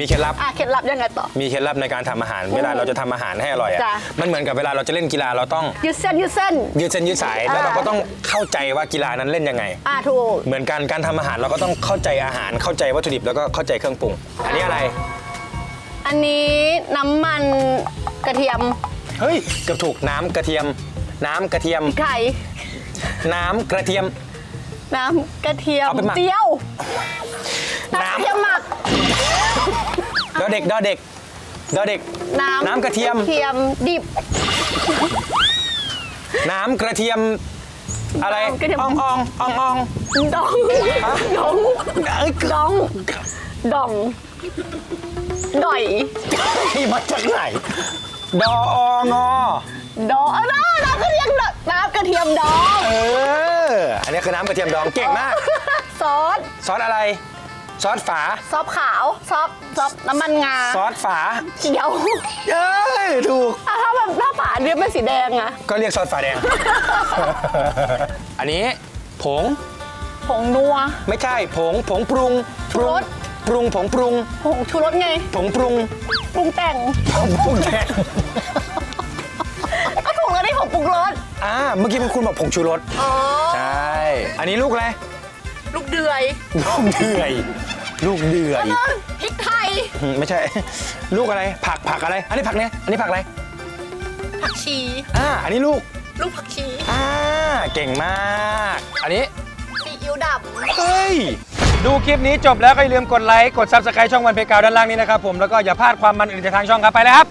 มีเคล็ดลับ อะเคล็ดลับยังไงต่อ มีเคล็ดลับในการทำอาหาร เวลาเราจะทำอาหารให้อร่อยอะจ้ะ มันเหมือนกับเวลาเราจะเล่นกีฬาเราต้องยืดเส้นยืดเส้น ยืดเส้นยืดสายแล้วอ่า เราก็ต้องเข้าใจว่ากีฬานั้นเล่นยังไง อะถูก เหมือนกันการทำอาหารเราก็ต้องเข้าใจอาหารเข้าใจวัตถุดิบแล้วก็เข้าใจเครื่องปรุง อันนี้อะไร อันนี้น้ำมันกระเทียมเฮ้ยเกือบถูกน้ำกระเทียม น้ำกระเทียม ไข่น้ำกระเทียม น้ำกระเทียมเอาไปหมัก เจียวน้ำน้ำกระเทียมหมักดอ เด็กดอเด็กดอเด็ก น้ำน้ำกระเทียม กระเทียมดิบ น้ำกระเทียม อะไรน้ำกระเทียม อ่องอ่องอ่องอ่องดองดองเอ้ยดองดองดอยที่มาจากไหนดอองอดองเออน้ำกระเทียมดองน้ำกระเทียมดองเออ อันนี้คือน้ำกระเทียมดองเก่งมาก ซอสซอสอะไร ซอสฝา ซอสขาวซอสซอสน้ำมันงาซอสฝา เขียวเอ้ย ถูก อะถ้าแบบหน้าฝาเรียกเป็นสีแดงอะก็เรียกซอสฝาแดง อันนี้ ผง ผงนัว ไม่ใช่ ผง ผงปรุง ปรุงรสปรุง ผงปรุง ผงชูรสไง ผงปรุง ปรุงแต่งผงปรุงแทนก็ถูกแล้วนี่ผงปรุงรสอ่า เมื่อกี้คุณบอกผงชูรส อ๋อ ใช่ อันนี้ลูกอะไร ลูกเดือยลูกเดือย ลูกเดือย พริกไทยอืมไม่ใช่ ลูกอะไร ผักผักอะไร อันนี้ผักเนี่ยอันนี้ผักอะไร ผักชี อ่า อันนี้ลูก ลูกผักชีอ่า เก่งมาก อันนี้ ซีอิ๊วดำเฮ้ย ดูคลิปนี้จบแล้วก็อย่าลืมกดไลค์ กด Subscribe ช่องวันเพกาวด้านล่างนี้นะครับผม แล้วก็อย่าพลาดความมันอื่นจากทางช่องครับ ไปเลยครับ